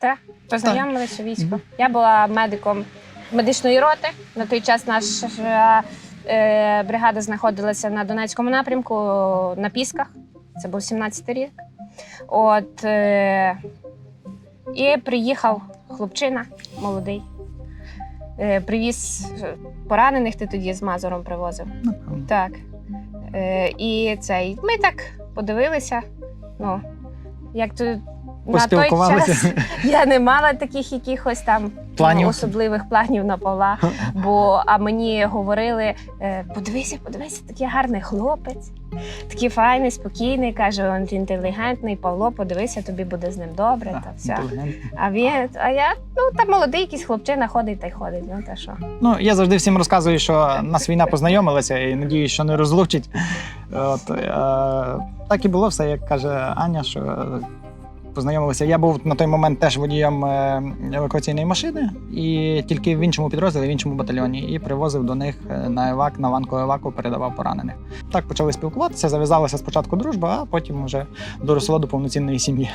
Так, познайомилися у війську. Я була медиком медичної роти. На той час наша е, бригада знаходилася на Донецькому напрямку на Пісках. Це був 17-й рік. От, е, і приїхав хлопчина молодий. Е, привіз поранених, ти тоді з Мазуром привозив. Напевно. Так. Е, і цей. Ми так подивилися. Ну, як то на той час я не мала таких якихось там Планів? ну, особливих планів на Павла. Бо а мені говорили: е, подивися, подивися, такий гарний хлопець, такий файний, спокійний, каже, він інтелігентний, Павло, подивися, тобі буде з ним добре. Так, Та все. А він, а я, ну там молодий якийсь хлопчина ходить та й ходить. Ну та що. Ну, я завжди всім розказую, що нас війна познайомилася і надіюсь, що не розлучить. От, е, так і було все, як каже Аня, що познайомилися. Я був на той момент теж водієм е, евакуаційної машини, і тільки в іншому підрозділі, в іншому батальйоні, і привозив до них е, на евак, на ванку еваку, передавав поранених. Так почали спілкуватися, зав'язалася спочатку дружба, а потім вже доросло до повноцінної сім'ї.